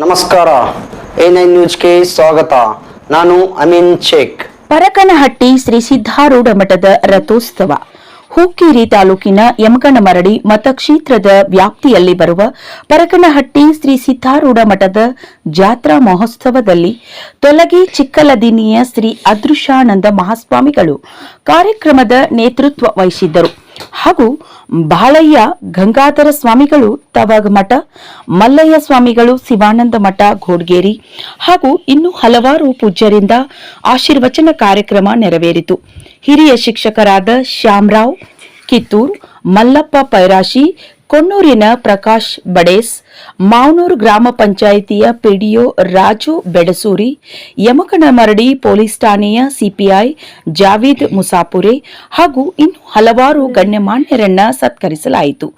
ನಮಸ್ಕಾರ. A nine ನ್ಯೂಸ್ಗೆ ಸ್ವಾಗತ. ನಾನು ಅಮೀನ್ ಶೇಖ್. ಪರಕನಹಟ್ಟಿ ಶ್ರೀ ಸಿದ್ಧಾರೂಢ ಮಠದ ರಥೋತ್ಸವ. ಹುಕ್ಕೇರಿ ತಾಲೂಕಿನ ಯಮಗನಮರಡಿ ಮತಕ್ಷೇತ್ರದ ವ್ಯಾಪ್ತಿಯಲ್ಲಿ ಬರುವ ಪರಕನಹಟ್ಟಿ ಶ್ರೀ ಸಿದ್ಧಾರೂಢ ಮಠದ ಜಾತ್ರಾ ಮಹೋತ್ಸವದಲ್ಲಿ ತೊಲಗಿ ಚಿಕ್ಕಲದಿನಿಯ ಶ್ರೀ ಅದೃಶಾನಂದ ಮಹಾಸ್ವಾಮಿಗಳು ಕಾರ್ಯಕ್ರಮದ ನೇತೃತ್ವ ವಹಿಸಿದ್ದರು. ಹಾಗೂ ಬಾಳಯ್ಯ ಗಂಗಾಧರ ಸ್ವಾಮಿಗಳು ತವಾಗ ಮಠ, ಮಲ್ಲಯ್ಯ ಸ್ವಾಮಿಗಳು ಶಿವಾನಂದ ಮಠ, ಘೋಡ್ಗೇರಿ ಹಾಗೂ ಇನ್ನು ಹಲವಾರು ಪೂಜ್ಯರಿಂದ ಆಶೀರ್ವಚನ ಕಾರ್ಯಕ್ರಮ ನೆರವೇರಿತು. ಹಿರಿಯ ಶಿಕ್ಷಕರಾದ ಶ್ಯಾಮರಾವ್, ಕಿತ್ತೂರ್, ಮಲ್ಲಪ್ಪ ಪೈರಾಶಿ ಕೊಣ್ಣೂರಿನ ಪ್ರಕಾಶ್ ಬಡೇಸ್, ಮಾವನೂರು ಗ್ರಾಮ ಪಂಚಾಯಿತಿಯ ಪಿಡಿಒ ರಾಜು ಬೆಡಸೂರಿ ಯಮಕನಮರಡಿ ಪೊಲೀಸ್ ಠಾಣೆಯ ಸಿಪಿಐ ಜಾವೀದ್ ಮುಸಾಪುರೆ ಹಾಗೂ ಇನ್ನು ಹಲವಾರು ಗಣ್ಯಮಾನ್ಯರನ್ನ ಸತ್ಕರಿಸಲಾಯಿತು.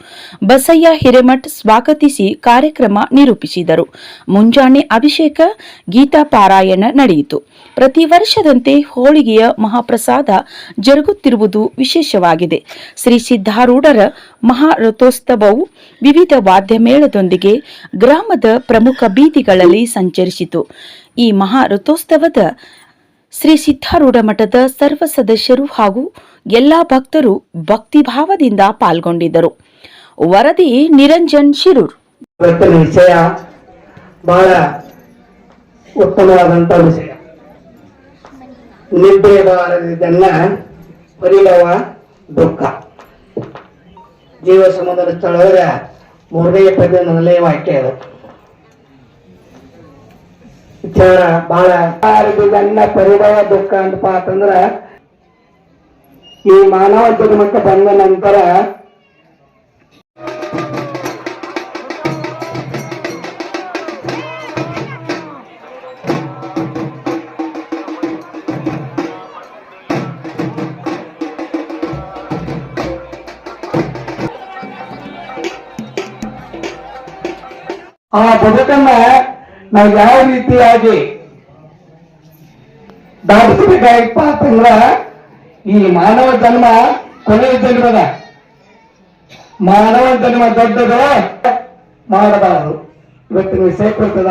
ಬಸಯ್ಯ ಹಿರೇಮಠ್ ಸ್ವಾಗತಿಸಿ ಕಾರ್ಯಕ್ರಮ ನಿರೂಪಿಸಿದರು. ಮುಂಜಾನೆ ಅಭಿಷೇಕ, ಗೀತಾ ಪಾರಾಯಣ ನಡೆಯಿತು. ಪ್ರತಿ ವರ್ಷದಂತೆ ಹೋಳಿಗೆಯ ಮಹಾಪ್ರಸಾದ ಜರುಗುತ್ತಿರುವುದು ವಿಶೇಷವಾಗಿದೆ. ಶ್ರೀ ಸಿದ್ಧಾರೂಢರ ಮಹಾರಥೋತ್ಸವವು ವಿವಿಧ ವಾದ್ಯಮೇಳದೊಂದಿಗೆ ಗ್ರಾಮದ ಪ್ರಮುಖ ಬೀದಿಗಳಲ್ಲಿ ಸಂಚರಿಸಿತು. ಈ ಮಹಾ ರಥೋತ್ಸವದ ಶ್ರೀ ಸಿದ್ಧಾರೂಢ ಮಠದ ಸರ್ವ ಸದಸ್ಯರು ಹಾಗೂ ಎಲ್ಲಾ ಭಕ್ತರು ಭಕ್ತಿಭಾವದಿಂದ ಪಾಲ್ಗೊಂಡಿದ್ದರು. ವರದಿ ನಿರಂಜನ್ ಶಿರೂರ್. ವಿಷಯ ಬಹಳ ಉತ್ತಮವಾದಂತ ವಿಷಯ. ನಿದ್ದೆ ಬಾರದಿದ್ದನ್ನ ಪರಿಲವ ದುಃಖ. ಜೀವ ಸಮುದ್ರ ಸ್ಥಳದ ಮೂರನೇ ಪದ್ಯ ಮೊದಲನೇ ವಾಕ್ಯ ಅದು. ವಿಚಾರ ಬಹಳ ಬಾರದಿದ್ದನ್ನ ಪರಿಭವ ದುಃಖ ಅಂತಪ್ಪ ಅಂತಂದ್ರ ಈ ಮಾನವ ಜನ್ಮಕ್ಕೆ ಬಂದ ನಂತರ ಆ ಬದುಕನ್ನ ನಾವು ಯಾವ ರೀತಿಯಾಗಿ ದಾಟಿಸಬೇಕಾಗಿಪ್ಪ ಅಂತಂದ್ರ ಈ ಮಾನವ ಜನ್ಮ ಕೊನೆಯ ಜನ್ಮದ. ಮಾನವ ಜನ್ಮ ದೊಡ್ಡದ ಮಾಡಬಾರದು. ಇವತ್ತಿನ ವಿಷಯ ಕೊಡ್ತದ?